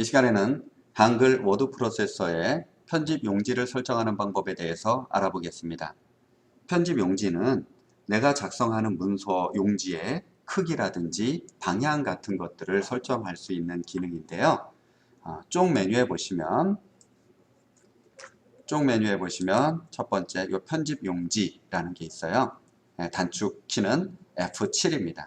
이 시간에는 한글 워드 프로세서의 편집 용지를 설정하는 방법에 대해서 알아보겠습니다. 편집 용지는 내가 작성하는 문서 용지의 크기라든지 방향 같은 것들을 설정할 수 있는 기능인데요. 어, 쪽 메뉴에 보시면 쪽 메뉴에 보시면 첫 번째 이 편집 용지라는 게 있어요. 예, 단축 키는 F7입니다.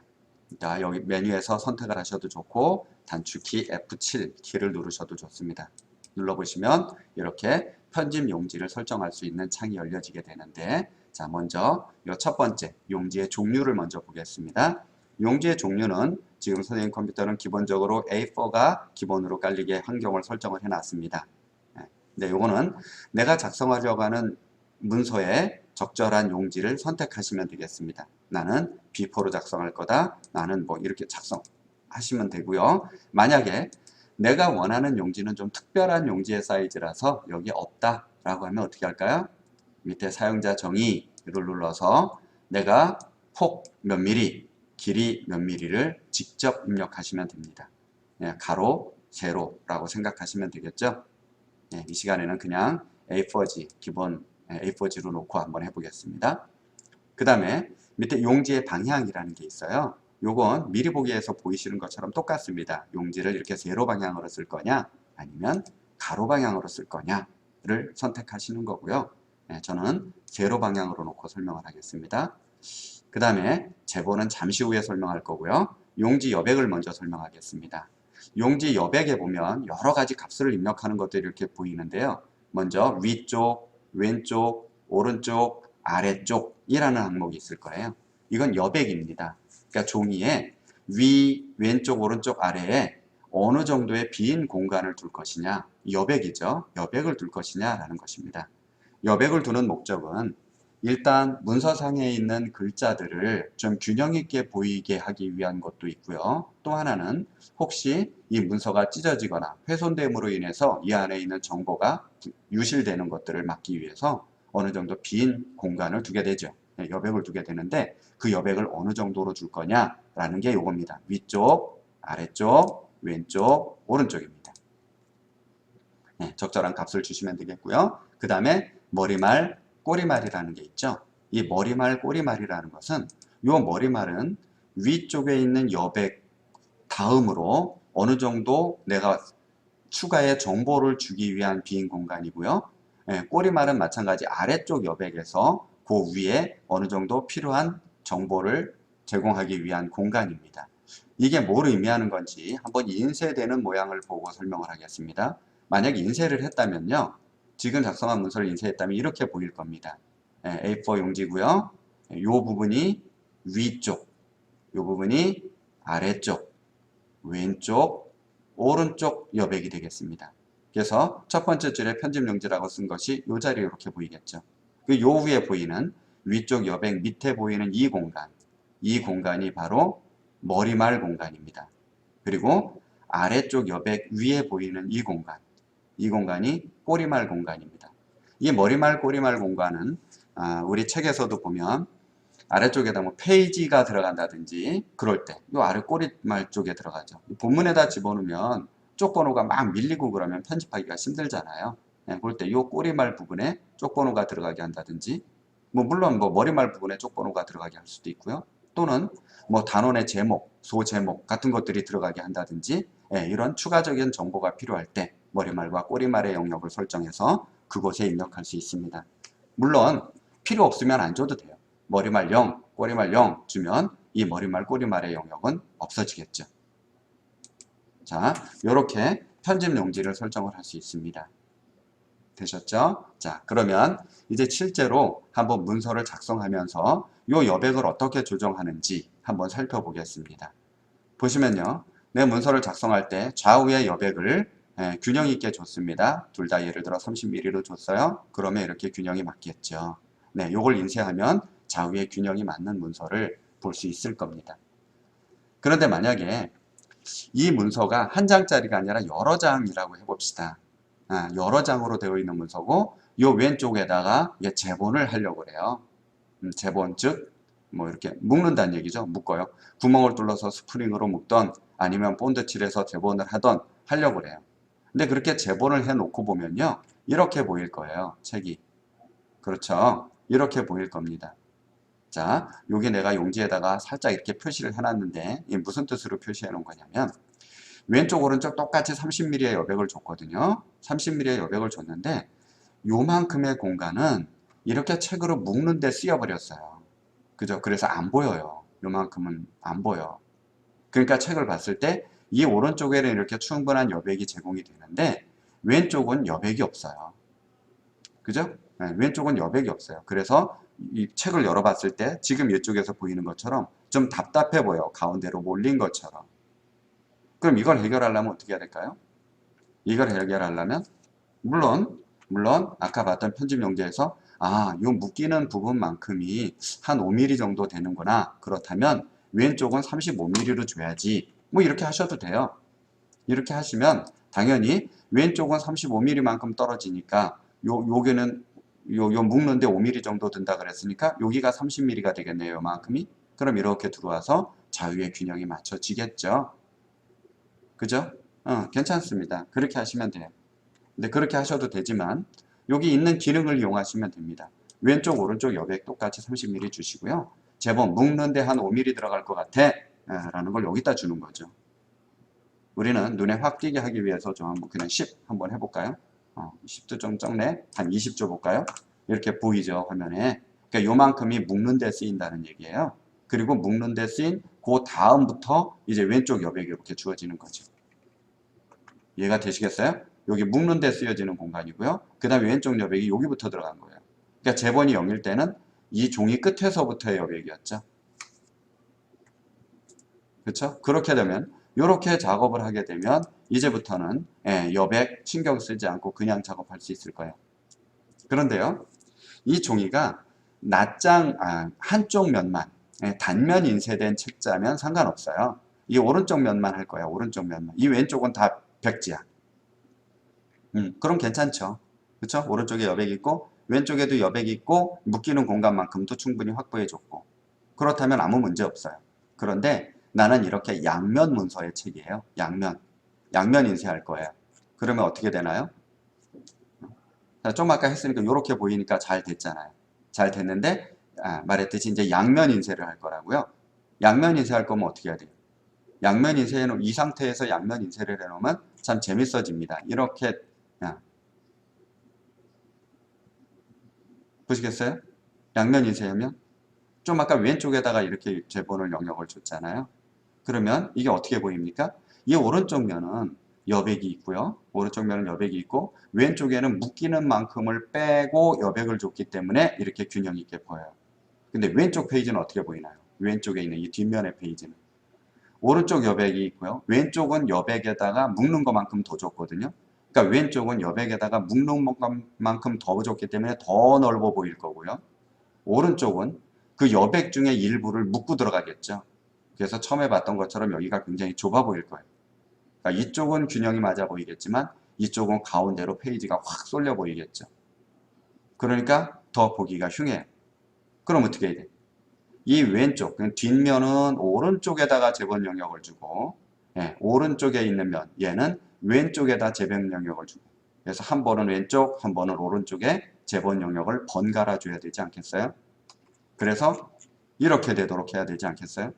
자, 여기 메뉴에서 선택을 하셔도 좋고 단축키 F7 키를 누르셔도 좋습니다. 눌러보시면 이렇게 편집 용지를 설정할 수 있는 창이 열려지게 되는데 자 먼저 이 첫 번째 용지의 종류를 먼저 보겠습니다. 용지의 종류는 지금 선생님 컴퓨터는 기본적으로 A4가 기본으로 깔리게 환경을 설정을 해놨습니다. 네, 요거는 내가 작성하려고 하는 문서에 적절한 용지를 선택하시면 되겠습니다. 나는 B4로 작성할 거다. 나는 뭐 이렇게 작성하시면 되고요. 만약에 내가 원하는 용지는 좀 특별한 용지의 사이즈라서 여기 없다 라고 하면 어떻게 할까요? 밑에 사용자 정의를 눌러서 내가 폭 몇 미리, 길이 몇 미리를 직접 입력하시면 됩니다. 예, 가로, 세로라고 생각하시면 되겠죠? 예, 이 시간에는 그냥 A4G 기본 A4G로 놓고 한번 해보겠습니다. 그 다음에 밑에 용지의 방향이라는 게 있어요. 요건 미리 보기에서 보이시는 것처럼 똑같습니다. 용지를 이렇게 세로 방향으로 쓸 거냐 아니면 가로 방향으로 쓸 거냐를 선택하시는 거고요. 네, 저는 세로 방향으로 놓고 설명을 하겠습니다. 그 다음에 제보는 잠시 후에 설명할 거고요. 용지 여백을 먼저 설명하겠습니다. 용지 여백에 보면 여러 가지 값을 입력하는 것들이 이렇게 보이는데요. 먼저 위쪽, 왼쪽, 오른쪽, 아래쪽이라는 항목이 있을 거예요. 이건 여백입니다. 그러니까 종이에 위, 왼쪽, 오른쪽, 아래에 어느 정도의 빈 공간을 둘 것이냐 여백이죠. 여백을 둘 것이냐라는 것입니다. 여백을 두는 목적은 일단 문서상에 있는 글자들을 좀 균형 있게 보이게 하기 위한 것도 있고요. 또 하나는 혹시 이 문서가 찢어지거나 훼손됨으로 인해서 이 안에 있는 정보가 유실되는 것들을 막기 위해서 어느 정도 빈 공간을 두게 되죠. 네, 여백을 두게 되는데 그 여백을 어느 정도로 줄 거냐라는 게 요겁니다. 위쪽, 아래쪽, 왼쪽, 오른쪽입니다. 네, 적절한 값을 주시면 되겠고요. 그 다음에 머리말, 꼬리말이라는 게 있죠. 이 머리말, 꼬리말이라는 것은 요 머리말은 위쪽에 있는 여백 다음으로 어느 정도 내가 추가의 정보를 주기 위한 빈 공간이고요. 예, 꼬리말은 마찬가지 아래쪽 여백에서 그 위에 어느 정도 필요한 정보를 제공하기 위한 공간입니다. 이게 뭘 의미하는 건지 한번 인쇄되는 모양을 보고 설명을 하겠습니다. 만약 인쇄를 했다면요. 지금 작성한 문서를 인쇄했다면 이렇게 보일 겁니다. 예, A4 용지고요. 이 부분이 위쪽, 이 부분이 아래쪽, 왼쪽, 오른쪽 여백이 되겠습니다. 그래서 첫 번째 줄에 편집 용지라고 쓴 것이 이 자리에 이렇게 보이겠죠. 그 요 위에 보이는 위쪽 여백 밑에 보이는 이 공간, 이 공간이 바로 머리말 공간입니다. 그리고 아래쪽 여백 위에 보이는 이 공간, 이 공간이 꼬리말 공간입니다. 이 머리말 꼬리말 공간은 아, 우리 책에서도 보면 아래쪽에다 뭐 페이지가 들어간다든지 그럴 때 이 아래 꼬리말 쪽에 들어가죠. 본문에다 집어넣으면 쪽번호가 막 밀리고 그러면 편집하기가 힘들잖아요. 네, 그럴 때 이 꼬리말 부분에 쪽번호가 들어가게 한다든지 뭐 물론 뭐 머리말 부분에 쪽번호가 들어가게 할 수도 있고요. 또는 뭐 단원의 제목, 소제목 같은 것들이 들어가게 한다든지 예, 이런 추가적인 정보가 필요할 때 머리말과 꼬리말의 영역을 설정해서 그곳에 입력할 수 있습니다. 물론 필요 없으면 안 줘도 돼요. 머리말 0, 꼬리말 0 주면 이 머리말, 꼬리말의 영역은 없어지겠죠. 자, 이렇게 편집 용지를 설정을 할 수 있습니다. 되셨죠? 자, 그러면 이제 실제로 한번 문서를 작성하면서 이 여백을 어떻게 조정하는지 한번 살펴보겠습니다. 보시면요. 내 문서를 작성할 때 좌우의 여백을 예, 균형 있게 줬습니다. 둘 다 예를 들어 30mm로 줬어요. 그러면 이렇게 균형이 맞겠죠. 네, 요걸 인쇄하면 좌우의 균형이 맞는 문서를 볼 수 있을 겁니다. 그런데 만약에 이 문서가 한 장짜리가 아니라 여러 장이라고 해봅시다. 아, 여러 장으로 되어 있는 문서고 이 왼쪽에다가 이게 재본을 하려고 그래요. 음, 재본 즉 뭐 이렇게 묶는다는 얘기죠. 묶어요. 구멍을 뚫어서 스프링으로 묶던 아니면 본드 칠해서 재본을 하던 하려고 그래요. 근데 그렇게 제본을 해놓고 보면요. 이렇게 보일 거예요. 책이. 그렇죠. 이렇게 보일 겁니다. 자, 여기 내가 용지에다가 살짝 이렇게 표시를 해놨는데 이게 무슨 뜻으로 표시해 놓은 거냐면 왼쪽 오른쪽 똑같이 30mm의 여백을 줬거든요. 30mm의 여백을 줬는데 요만큼의 공간은 이렇게 책으로 묶는데 쓰여버렸어요. 그죠? 그래서 안 보여요. 요만큼은 안 보여. 그러니까 책을 봤을 때 이 오른쪽에는 이렇게 충분한 여백이 제공이 되는데 왼쪽은 여백이 없어요. 그죠? 네, 왼쪽은 여백이 없어요. 그래서 이 책을 열어봤을 때 지금 이쪽에서 보이는 것처럼 좀 답답해 보여. 가운데로 몰린 것처럼. 그럼 이걸 해결하려면 어떻게 해야 될까요? 이걸 해결하려면 물론 물론 아까 봤던 편집 용지에서 아, 요 묶이는 부분만큼이 한 5mm 정도 되는구나. 그렇다면 왼쪽은 35mm로 줘야지. 뭐 이렇게 하셔도 돼요. 이렇게 하시면 당연히 왼쪽은 35mm만큼 떨어지니까 요 요게는 요, 요 묶는데 5mm 정도 든다 그랬으니까 여기가 30mm가 되겠네요. 요만큼이. 그럼 이렇게 들어와서 좌우의 균형이 맞춰지겠죠. 그죠? 어, 괜찮습니다. 그렇게 하시면 돼요. 근데 그렇게 하셔도 되지만 여기 있는 기능을 이용하시면 됩니다. 왼쪽 오른쪽 여백 똑같이 30mm 주시고요. 제법 묶는데 한 5mm 들어갈 것 같아 아, 라는 걸 여기다 주는 거죠. 우리는 눈에 확 띄게 하기 위해서 좀 그냥 10 한번 해볼까요? 어, 10도 좀 적네. 한 20조 볼까요? 이렇게 보이죠 화면에. 그러니까 요만큼이 묶는 데 쓰인다는 얘기예요. 그리고 묶는 데 쓰인 그 다음부터 이제 왼쪽 여백이 이렇게 주어지는 거죠. 이해가 되시겠어요? 여기 묶는 데 쓰여지는 공간이고요. 그 다음에 왼쪽 여백이 여기부터 들어간 거예요. 그러니까 제번이 0일 때는 이 종이 끝에서부터의 여백이었죠. 그렇죠? 그렇게 되면 이렇게 작업을 하게 되면 이제부터는 예, 여백 신경 쓰지 않고 그냥 작업할 수 있을 거예요. 그런데요, 이 종이가 낱장 아, 한쪽 면만 예, 단면 인쇄된 책자면 상관없어요. 이 오른쪽 면만 할 거야. 오른쪽 면만. 이 왼쪽은 다 백지야. 음, 그럼 괜찮죠. 그렇죠? 오른쪽에 여백이 있고 왼쪽에도 여백이 있고 묶이는 공간만큼도 충분히 확보해 줬고 그렇다면 아무 문제 없어요. 그런데 나는 이렇게 양면 문서의 책이에요. 양면. 양면 인쇄할 거예요. 그러면 어떻게 되나요? 자, 좀 아까 했으니까 이렇게 보이니까 잘 됐잖아요. 잘 됐는데 아, 말했듯이 이제 양면 인쇄를 할 거라고요. 양면 인쇄할 거면 어떻게 해야 돼요? 양면 인쇄해 놓은 이 상태에서 양면 인쇄를 해 놓으면 참 재밌어집니다. 이렇게 아. 보시겠어요? 양면 인쇄하면 좀 아까 왼쪽에다가 이렇게 제본을 영역을 줬잖아요. 그러면 이게 어떻게 보입니까? 이 오른쪽 면은 여백이 있고요. 오른쪽 면은 여백이 있고 왼쪽에는 묶이는 만큼을 빼고 여백을 줬기 때문에 이렇게 균형 있게 보여요. 근데 왼쪽 페이지는 어떻게 보이나요? 왼쪽에 있는 이 뒷면의 페이지는 오른쪽 여백이 있고요. 왼쪽은 여백에다가 묶는 것만큼 더 줬거든요. 그러니까 왼쪽은 여백에다가 묶는 것만큼 더 줬기 때문에 더 넓어 보일 거고요. 오른쪽은 그 여백 중에 일부를 묶고 들어가겠죠. 그래서 처음에 봤던 것처럼 여기가 굉장히 좁아 보일 거예요. 그러니까 이쪽은 균형이 맞아 보이겠지만 이쪽은 가운데로 페이지가 확 쏠려 보이겠죠. 그러니까 더 보기가 흉해요. 그럼 어떻게 해야 돼? 이 왼쪽, 뒷면은 오른쪽에다가 재본 영역을 주고 예, 오른쪽에 있는 면, 얘는 왼쪽에다 재본 영역을 주고 그래서 한 번은 왼쪽, 한 번은 오른쪽에 재본 영역을 번갈아 줘야 되지 않겠어요? 그래서 이렇게 되도록 해야 되지 않겠어요?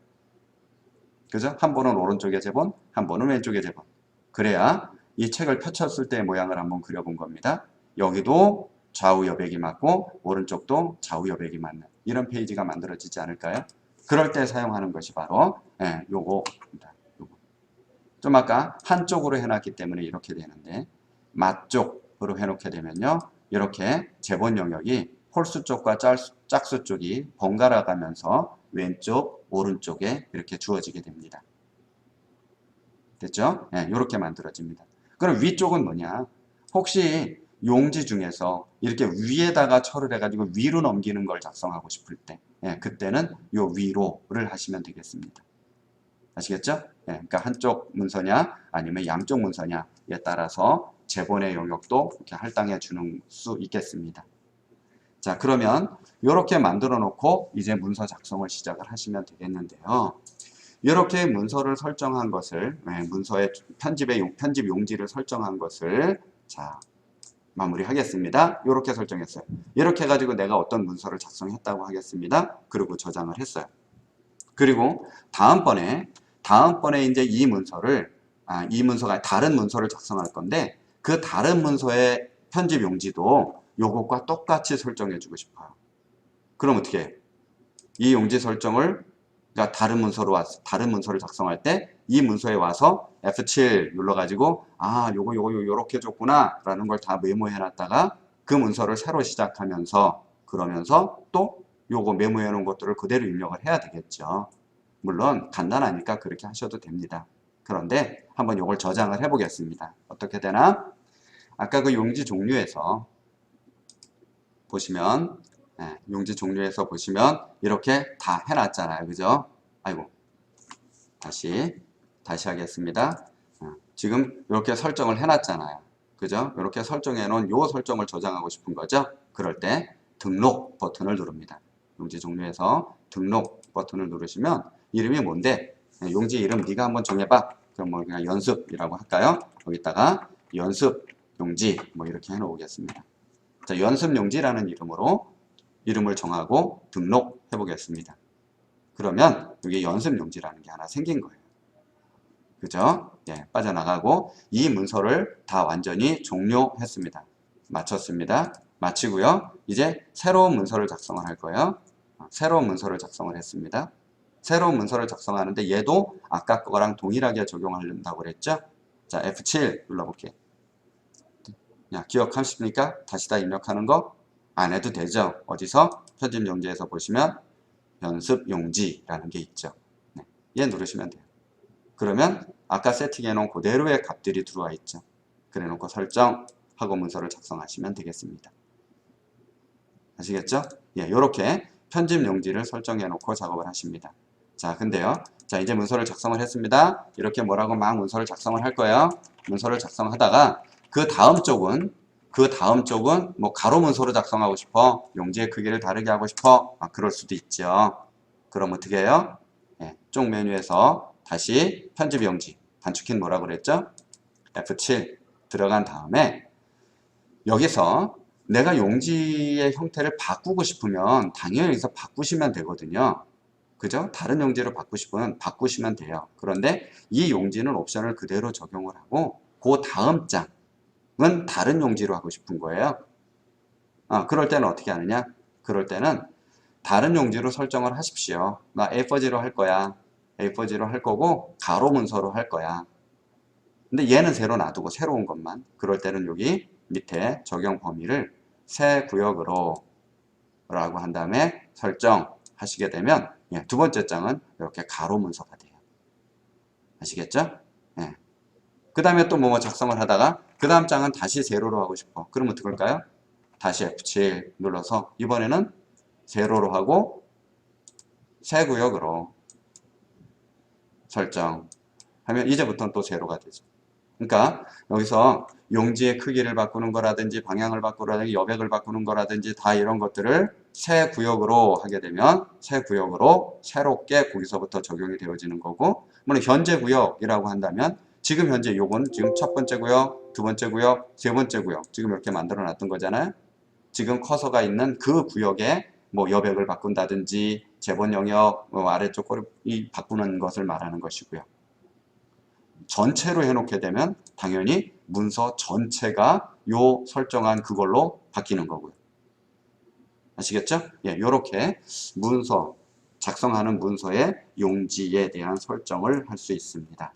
그죠? 한 번은 오른쪽에 재본, 한 번은 왼쪽에 재본. 그래야 이 책을 펼쳤을 때 모양을 한번 그려본 겁니다. 여기도 좌우 여백이 맞고 오른쪽도 좌우 여백이 맞는 이런 페이지가 만들어지지 않을까요? 그럴 때 사용하는 것이 바로 예, 요거입니다. 요거. 좀 아까 한쪽으로 해놨기 때문에 이렇게 되는데 맞쪽으로 해놓게 되면요. 이렇게 재본 영역이 홀수 쪽과 짝수 쪽이 번갈아 가면서 왼쪽, 오른쪽에 이렇게 주어지게 됩니다. 됐죠? 예, 이렇게 만들어집니다. 그럼 위쪽은 뭐냐? 혹시 용지 중에서 이렇게 위에다가 철을 해가지고 위로 넘기는 걸 작성하고 싶을 때 예, 그때는 요 위로를 하시면 되겠습니다. 아시겠죠? 예, 그러니까 한쪽 문서냐 아니면 양쪽 문서냐에 따라서 재본의 영역도 이렇게 할당해 주는 수 있겠습니다. 자 그러면 이렇게 만들어 놓고 이제 문서 작성을 시작을 하시면 되겠는데요. 이렇게 문서를 설정한 것을 예, 문서의 편집의 용- 편집 용지를 설정한 것을 자 마무리하겠습니다. 이렇게 설정했어요. 이렇게 해가지고 내가 어떤 문서를 작성했다고 하겠습니다. 그리고 저장을 했어요. 그리고 다음번에 다음번에 이제 이 문서를 아, 이 문서가 다른 문서를 작성할 건데 그 다른 문서의 편집 용지도 요것과 똑같이 설정해 주고 싶어요. 그럼 어떻게 해요? 이 용지 설정을 그러니까 다른 문서로 와서 다른 문서를 작성할 때 이 문서에 와서 F7 눌러가지고 아 요거 요거 요- 요렇게 줬구나 라는 걸 다 메모해 놨다가 그 문서를 새로 시작하면서 그러면서 또 요거 메모해 놓은 것들을 그대로 입력을 해야 되겠죠 물론 간단하니까 그렇게 하셔도 됩니다 그런데 한번 요걸 저장을 해 보겠습니다 어떻게 되나 아까 그 용지 종류에서 보시면 예, 용지 종류에서 보시면 이렇게 다 해놨잖아요. 그죠? 아이고. 다시, 다시 하겠습니다. 어, 지금 이렇게 설정을 해놨잖아요. 그죠? 이렇게 설정해 놓은 요 설정을 저장하고 싶은 거죠? 그럴 때 등록 버튼을 누릅니다. 용지 종류에서 등록 버튼을 누르시면 이름이 뭔데? 예, 용지 이름 네가 한번 정해봐. 그럼 뭐 그냥 연습이라고 할까요? 여기다가 연습 용지 뭐 이렇게 해놓겠습니다. 자, 연습 용지라는 이름으로 이름을 정하고 등록해 보겠습니다. 그러면 여기 연습 용지라는 게 하나 생긴 거예요. 그죠? 예, 빠져나가고 이 문서를 다 완전히 종료했습니다. 마쳤습니다. 마치고요. 이제 새로운 문서를 작성을 할 거예요. 어, 새로운 문서를 작성을 했습니다. 새로운 문서를 작성하는데 얘도 아까 거랑 동일하게 적용한다고 그랬죠? 자, F7 눌러볼게요. 야, 기억하십니까? 다시 다 입력하는 거 안 해도 되죠. 어디서? 편집 용지에서 보시면 연습 용지라는 게 있죠. 네, 얘 누르시면 돼요. 그러면 아까 세팅해 놓은 그대로의 값들이 들어와 있죠. 그래 놓고 설정 하고 문서를 작성하시면 되겠습니다. 아시겠죠? 예, 이렇게 편집 용지를 설정해 놓고 작업을 하십니다. 자, 근데요. 자, 이제 문서를 작성을 했습니다. 이렇게 뭐라고 막 문서를 작성을 할 거예요. 문서를 작성하다가 그 다음 쪽은 그 다음 쪽은 뭐 가로 문서로 작성하고 싶어. 용지의 크기를 다르게 하고 싶어. 아, 그럴 수도 있죠. 그럼 어떻게 해요? 예, 쪽 메뉴에서 다시 편집 용지. 단축키는 뭐라고 그랬죠? F7 들어간 다음에 여기서 내가 용지의 형태를 바꾸고 싶으면 당연히 여기서 바꾸시면 되거든요. 그죠? 다른 용지로 바꾸시면 바꾸시면 돼요. 그런데 이 용지는 옵션을 그대로 적용을 하고 그 다음 장 은 다른 용지로 하고 싶은 거예요. 아, 그럴 때는 어떻게 하느냐? 그럴 때는 다른 용지로 설정을 하십시오. 나 A4지로 할 거야. A4지로 할 거고 가로 문서로 할 거야. 근데 얘는 새로 놔두고 새로운 것만. 그럴 때는 여기 밑에 적용 범위를 새 구역으로 라고 한 다음에 설정하시게 되면 예, 두 번째 장은 이렇게 가로 문서가 돼요. 아시겠죠? 예. 그 다음에 또 뭐 작성을 하다가 그 다음 장은 다시 세로로 하고 싶어. 그럼 어떻게 할까요? 다시 F7 눌러서 이번에는 세로로 하고 새 구역으로 설정 하면 이제부터는 또 세로가 되죠. 그러니까 여기서 용지의 크기를 바꾸는 거라든지 방향을 바꾸라든지 여백을 바꾸는 거라든지 다 이런 것들을 새 구역으로 하게 되면 새 구역으로 새롭게 거기서부터 적용이 되어지는 거고 물론 현재 구역이라고 한다면 지금 현재 요건 지금 첫 번째 구역, 두 번째 구역, 세 번째 구역 지금 이렇게 만들어 놨던 거잖아요. 지금 커서가 있는 그 구역에 뭐 여백을 바꾼다든지 재본 영역 뭐 아래쪽 이 바꾸는 것을 말하는 것이고요. 전체로 해놓게 되면 당연히 문서 전체가 요 설정한 그걸로 바뀌는 거고요. 아시겠죠? 예, 요렇게 문서, 작성하는 문서의 용지에 대한 설정을 할 수 있습니다.